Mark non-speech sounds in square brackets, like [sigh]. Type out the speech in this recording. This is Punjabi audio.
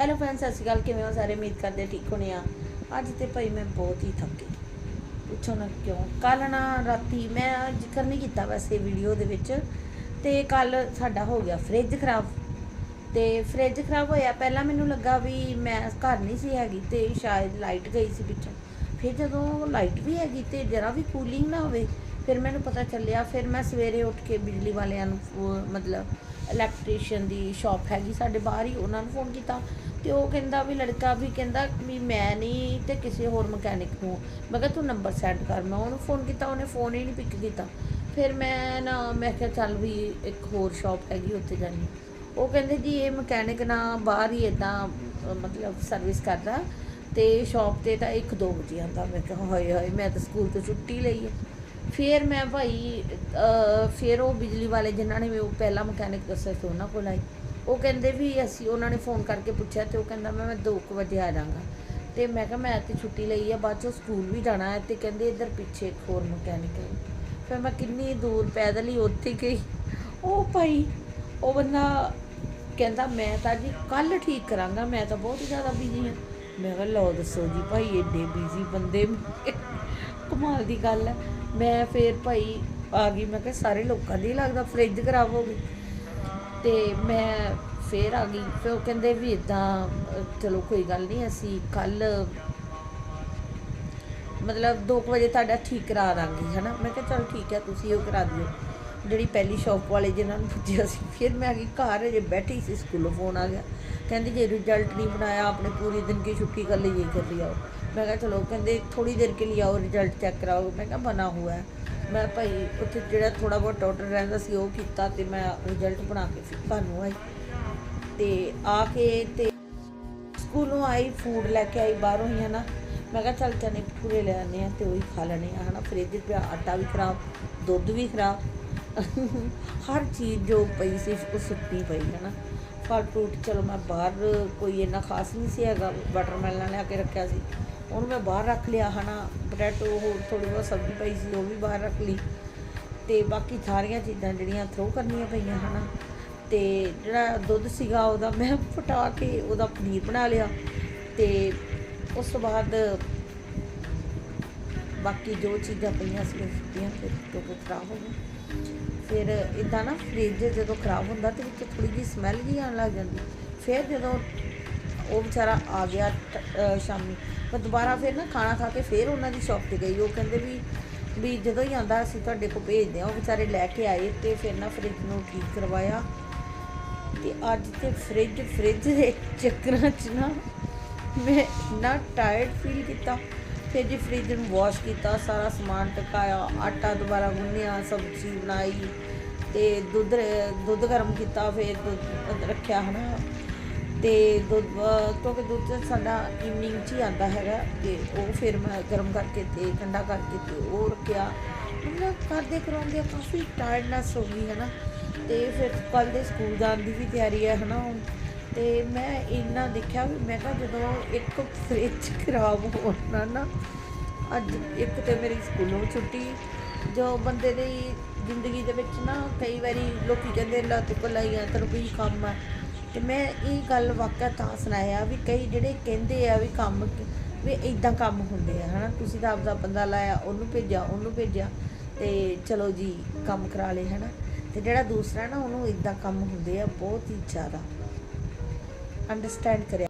ਹੈਲੋ ਫਰੈਂਡਸ ਸਤਿ ਸ਼੍ਰੀ ਅਕਾਲ। ਕਿਵੇਂ ਹੋ ਸਾਰੇ? ਉਮੀਦ ਕਰਦੇ ਠੀਕ ਹੋਣੇ ਆ। ਅੱਜ ਤੇ ਭਾਈ ਮੈਂ ਬਹੁਤ ਹੀ ਥੱਕੀ ਪੁੱਛੋ ਨਾ ਕਿਉਂ? ਕੱਲ ਨਾ ਰਾਤੀ ਮੈਂ ਜ਼ਿਕਰ ਨਹੀਂ ਕੀਤਾ ਵੈਸੇ ਵੀਡੀਓ ਦੇ ਵਿੱਚ। ਤੇ ਕੱਲ ਸਾਡਾ ਹੋ ਗਿਆ ਫ੍ਰਿਜ ਖਰਾਬ। ਤੇ ਫ੍ਰਿਜ ਖਰਾਬ ਹੋਇਆ। ਪਹਿਲਾਂ ਮੈਨੂੰ ਲੱਗਾ ਵੀ ਮੈਂ ਘਰ ਨਹੀਂ ਸੀ ਹੈਗੀ ਤੇ ਸ਼ਾਇਦ ਲਾਈਟ ਗਈ ਸੀ ਪਿੱਛੋਂ। ਫਿਰ ਜਦੋਂ ਲਾਈਟ ਵੀ ਹੈਗੀ ਤੇ ਜਰਾ ਵੀ ਕੂਲਿੰਗ ਨਾ ਹੋਵੇ ਫਿਰ ਮੈਨੂੰ ਪਤਾ ਚੱਲਿਆ, ਫਿਰ ਮੈਂ ਸਵੇਰੇ ਉੱਠ ਕੇ ਬਿਜਲੀ ਵਾਲਿਆਂ ਨੂੰ ਮਤਲਬ ਇਲੈਕਟ੍ਰੀਸ਼ੀਅਨ ਦੀ ਸ਼ਾਪ ਹੈਗੀ ਸਾਡੇ ਬਾਹਰ ਹੀ, ਉਹਨਾਂ ਨੂੰ ਫੋਨ ਕੀਤਾ। ਤੇ ਉਹ ਕਹਿੰਦਾ ਵੀ ਲੜਕਾ ਵੀ ਕਹਿੰਦਾ ਵੀ ਮੈਂ ਨਹੀਂ ਤੇ ਕਿਸੇ ਹੋਰ ਮਕੈਨਿਕ ਨੂੰ। ਮੈਂ ਕਿਹਾ ਤੂੰ ਨੰਬਰ ਸੈਂਡ ਕਰ, ਮੈਂ ਉਹਨੂੰ ਫੋਨ ਕੀਤਾ, ਉਹਨੇ ਫੋਨ ਹੀ ਨਹੀਂ ਪਿਕ ਕੀਤਾ। ਫਿਰ ਮੈਂ ਨਾ, ਮੈਂ ਕਿਹਾ ਚੱਲ ਵੀ ਇੱਕ ਹੋਰ ਸ਼ਾਪ ਹੈਗੀ, ਉੱਥੇ ਜਾਣੀ ਉਹ ਕਹਿੰਦੇ ਜੀ ਇਹ ਮਕੈਨਿਕ ਨਾ ਬਾਹਰ ਹੀ ਇਦਾਂ ਮਤਲਬ ਸਰਵਿਸ ਕਰਦਾ ਤੇ ਸ਼ਾਪ ਤੇ ਤਾਂ 1-2 ਵਜੇ ਆਉਂਦਾ। ਮੈਂ ਕਿਹਾ ਹਾਏ ਹਾਏ, ਮੈਂ ਤਾਂ ਸਕੂਲ ਤੋਂ ਛੁੱਟੀ ਲਈ ਹੈ ਫਿਰ ਮੈਂ ਭਾਈ ਫਿਰ ਉਹ ਬਿਜਲੀ ਵਾਲੇ ਜਿਨ੍ਹਾਂ ਨੇ ਵੀ ਉਹ ਪਹਿਲਾ ਮਕੈਨਿਕ ਦੱਸਿਆ ਸੀ ਉਹਨਾਂ ਕੋਲ ਆਈ ਉਹ ਕਹਿੰਦੇ ਵੀ ਅਸੀਂ, ਉਹਨਾਂ ਨੇ ਫੋਨ ਕਰਕੇ ਪੁੱਛਿਆ ਤੇ ਉਹ ਕਹਿੰਦਾ, ਮੈਂ 2 ਵਜੇ ਆ ਜਾਵਾਂਗਾ। ਤੇ ਮੈਂ ਕਿਹਾ, ਮੈਂ ਤੇ ਛੁੱਟੀ ਲਈ ਆ, ਬਾਅਦ ਚੋਂ ਸਕੂਲ ਵੀ ਜਾਣਾ ਹੈ। ਤੇ ਕਹਿੰਦੇ ਇੱਧਰ ਪਿੱਛੇ ਇੱਕ ਹੋਰ ਮਕੈਨਿਕ ਹੈ। ਫਿਰ ਮੈਂ ਕਿੰਨੀ ਦੂਰ ਪੈਦਲ ਹੀ ਉੱਥੇ ਗਈ। ਉਹ ਭਾਈ, ਉਹ ਬੰਦਾ ਕਹਿੰਦਾ, ਮੈਂ ਤਾਂ ਜੀ ਕੱਲ ਠੀਕ ਕਰਾਂਗਾ, ਮੈਂ ਤਾਂ ਬਹੁਤ ਜ਼ਿਆਦਾ ਬਿਜ਼ੀ ਹਾਂ। ਮੈਂ ਕਿਹਾ, ਲਓ ਦੱਸੋ ਜੀ ਭਾਈ, ਏਡੇ ਬਿਜ਼ੀ ਬੰਦੇ ਕਮਾਲ ਦੀ ਗੱਲ ਹੈ। ਮੈਂ ਫੇਰ ਭਾਈ ਆ ਗਈ, ਮੈਂ ਕਿਹਾ ਸਾਰੇ ਲੋਕਾਂ ਦੀ ਲੱਗਦਾ ਫ੍ਰਿਜ ਖਰਾਬ ਹੋ ਗਈ। ਤੇ ਮੈਂ ਫੇਰ ਆ ਗਈ, ਫਿਰ ਉਹ ਕਹਿੰਦੇ ਵੀ ਇਦਾਂ ਚਲੋ ਕੋਈ ਗੱਲ ਨਹੀਂ, ਅਸੀਂ ਕੱਲ ਮਤਲਬ 2 ਵਜੇ ਤੁਹਾਡਾ ਠੀਕ ਕਰਾ ਦਾਂਗੇ, ਹਨਾ? ਮੈਂ ਕਿਹਾ ਚਲ ਠੀਕ ਹੈ, ਤੁਸੀਂ ਉਹ ਕਰਾ ਦਿਓ। ਜਿਹੜੀ ਪਹਿਲੀ ਸ਼ਾਪ ਵਾਲੇ ਜਿਹਨਾਂ ਨੂੰ ਪੁੱਛਿਆ ਸੀ, ਫਿਰ ਮੈਂ ਆ ਗਈ, ਘਰ ਜੇ ਬੈਠੀ ਸੀ, ਸਕੂਲੋਂ ਫੋਨ ਆ ਗਿਆ। ਕਹਿੰਦੀ ਜੇ ਰਿਜ਼ਲਟ ਨਹੀਂ ਬਣਾਇਆ, ਆਪਣੇ ਪੂਰੀ ਦਿਨ ਦੀ ਛੁੱਟੀ ਕਰ ਲਈ ਇਹ ਕਰ ਲਿਆ ਮੈਂ ਕਿਹਾ ਚਲੋ, ਕਹਿੰਦੇ ਥੋੜੀ ਦੇਰ ਕੇ ਲਈ ਆਓ ਰਿਜ਼ਲਟ ਚੈੱਕ ਕਰਾਓ। ਮੈਂ ਕਿਹਾ ਬਣਾ ਹੋਇਆ। ਮੈਂ ਭਾਈ, ਉੱਥੇ ਜਿਹੜਾ ਥੋੜਾ ਬਹੁਤ ਆਰਡਰ ਰਹਿੰਦਾ ਸੀ, ਉਹ ਕੀਤਾ ਤੇ ਮੈਂ ਰਿਜ਼ਲਟ ਬਣਾ ਕੇ ਫਿਰ ਤੁਹਾਨੂੰ ਆਈ। ਤੇ ਆ ਕੇ ਤੇ ਸਕੂਲੋਂ ਆਈ ਫੂਡ ਲੈ ਕੇ ਆਈ, ਬਾਹਰੋਂ ਹੀ ਹੈ ਨਾ। ਮੈਂ ਕਿਹਾ ਚੱਲ ਚਨੇ ਭਟੂਰੇ ਲੈ ਆਨੇ ਆ ਤੇ ਉਹੀ ਖਾ ਲੈਣੇ ਆ ਹਨਾ ਫ੍ਰਿਜ ਪਿਆ ਆਟਾ ਵੀ ਖਰਾਬ, ਦੁੱਧ ਵੀ ਖਰਾਬ। ਹਰ ਚੀਜ਼ ਜੋ ਪਈ ਸੀ, ਉਹ ਸੁੱਤੀ ਪਈ, ਹੈ ਨਾ। ਫਲ ਫਰੂਟ ਚਲੋ ਮੈਂ ਬਾਹਰ ਕੋਈ ਇੰਨਾ ਖਾਸ ਨਹੀਂ ਸੀ ਹੈਗਾ ਵਾਟਰਮੈਲਨ ਲਿਆ ਕੇ ਰੱਖਿਆ ਸੀ। ਉਹਨੂੰ ਮੈਂ ਬਾਹਰ ਰੱਖ ਲਿਆ, ਹਨਾ ਪੋਟੈਟੋ ਹੋਰ ਥੋੜੀ ਬਹੁਤ ਸਬਜ਼ੀ ਪਈ ਸੀ, ਉਹ ਵੀ ਬਾਹਰ ਰੱਖ ਲਈ। ਤੇ ਬਾਕੀ ਸਾਰੀਆਂ ਚੀਜ਼ਾਂ ਜਿਹੜੀਆਂ ਥਰੋ ਕਰਨੀਆਂ ਪਈਆਂ, ਹਨਾ। ਤੇ ਜਿਹੜਾ ਦੁੱਧ ਸੀਗਾ ਉਹਦਾ ਮੈਂ ਫਟਾ ਕੇ ਉਹਦਾ ਪਨੀਰ ਬਣਾ ਲਿਆ। ਤੇ ਉਸ ਤੋਂ ਬਾਅਦ ਬਾਕੀ ਜੋ ਚੀਜ਼ਾਂ ਪਈਆਂ ਸੀ ਉਹ ਸੁੱਟੀਆਂ ਫਿਰ ਕਿਉਂਕਿ ਖਰਾਬ ਹੋ ਗਏ ਫਿਰ ਇਦਾਂ ਨਾ ਫ੍ਰਿਜ ਜਦੋਂ ਖਰਾਬ ਹੁੰਦਾ ਤੇ ਵਿੱਚ ਥੋੜੀ ਜਿਹੀ ਸਮੈਲ ਜੀ ਆਉਣ ਲੱਗ ਜਾਂਦੀ। ਫਿਰ ਜਦੋਂ ਉਹ ਵਿਚਾਰਾ ਆ ਗਿਆ ਸ਼ਾਮੀ ਪਰ ਦੁਬਾਰਾ ਫਿਰ ਨਾ ਖਾਣਾ ਖਾ ਕੇ ਫਿਰ ਉਹਨਾਂ ਦੀ ਸ਼ਾਪ ਤੇ ਗਈ। ਉਹ ਕਹਿੰਦੇ ਵੀ ਵੀ ਜਦੋਂ ਹੀ ਆਂਦਾ ਅਸੀਂ ਤੁਹਾਡੇ ਕੋਲ ਭੇਜਦੇ ਆ ਉਹ ਵਿਚਾਰੇ ਲੈ ਕੇ ਆਏ ਤੇ ਫਿਰ ਨਾ ਫ੍ਰਿਜ ਨੂੰ ਠੀਕ ਕਰਵਾਇਆ। ਤੇ ਅੱਜ ਤੇ ਫ੍ਰਿਜ ਫ੍ਰਿਜ ਦੇ ਚੱਕਰਾਂ 'ਚ ਨਾ ਮੈਂ ਇੰਨਾ ਟਾਇਰਡ ਫੀਲ ਕੀਤਾ। ਫਿਰ ਜੀ ਫ੍ਰਿਜ ਨੂੰ ਵਾਸ਼ ਕੀਤਾ, ਸਾਰਾ ਸਮਾਨ ਟਕਾਇਆ, ਆਟਾ ਦੁਬਾਰਾ ਗੁੰਨਿਆ, ਸਬਜ਼ੀ ਬਣਾਈ ਤੇ ਦੁੱਧ ਦੁੱਧ ਗਰਮ ਕੀਤਾ, ਫਿਰ ਦੁੱਧ ਰੱਖਿਆ ਹਨਾ। ਤੇ ਦੁੱਧ, ਕਿਉਂਕਿ ਦੁੱਧ ਸਾਡਾ ਈਵਨਿੰਗ 'ਚ ਹੀ ਆਉਂਦਾ ਹੈਗਾ ਤੇ ਉਹ ਫਿਰ ਮੈਂ ਗਰਮ ਕਰਕੇ ਤੇ ਠੰਡਾ ਕਰਕੇ ਤੇ ਉਹ ਰੱਖਿਆ। ਮਤਲਬ ਕਰਦੇ ਕਰਾਉਂਦੇ ਕਾਫੀ ਟਾਇਰਡਨੈਸ ਹੋ ਗਈ ਹੈ ਨਾ ਤੇ ਫਿਰ ਕੱਲ ਦੇ ਸਕੂਲ ਜਾਣ ਦੀ ਵੀ ਤਿਆਰੀ ਹੈ ਹਨਾ, ਹੁਣ ਤੇ ਮੈਂ ਇੰਨਾ ਦੇਖਿਆ ਵੀ ਮੈਂ ਕਿਹਾ ਜਦੋਂ ਇੱਕ ਫ੍ਰਿਜ [laughs] ਖਰਾਬ ਹੋਣਾ ਨਾ, ਅੱਜ ਇੱਕ ਤੇ ਮੇਰੀ ਸਕੂਲੋਂ ਛੁੱਟੀ, ਜੋ ਬੰਦੇ ਦੀ ਜ਼ਿੰਦਗੀ ਦੇ ਵਿੱਚ ਨਾ ਕਈ ਵਾਰੀ ਲੋਕੀ ਕਹਿੰਦੇ ਲੱਤ ਤੂੰ ਭਲਾਈ ਆ ਤੈਨੂੰ ਕੋਈ ਕੰਮ ਆ। ਤੇ ਮੈਂ ਇਹ ਗੱਲ ਵਾਕਿਆ ਤਾਂ ਸੁਣਾਇਆ ਵੀ ਕਈ ਜਿਹੜੇ ਕਹਿੰਦੇ ਆ ਵੀ ਕੰਮ ਵੀ ਇਦਾਂ ਕੰਮ ਹੁੰਦੇ ਆ, ਹਨਾ। ਤੁਸੀਂ ਤਾਂ ਆਪਦਾ ਬੰਦਾ ਲਾਇਆ, ਉਹਨੂੰ ਭੇਜਿਆ ਉਹਨੂੰ ਭੇਜਿਆ, ਤੇ ਚਲੋ ਜੀ, ਕੰਮ ਕਰਾ ਲਏ, ਹਨਾ। ਤੇ ਜਿਹੜਾ ਦੂਸਰਾ ਨਾ, ਉਹਨੂੰ ਇਦਾਂ ਕੰਮ ਹੁੰਦੇ ਆ, ਬਹੁਤ ਹੀ ਜ਼ਿਆਦਾ। ਅੰਡਰਸਟੈਂਡ ਕਰਿਆ।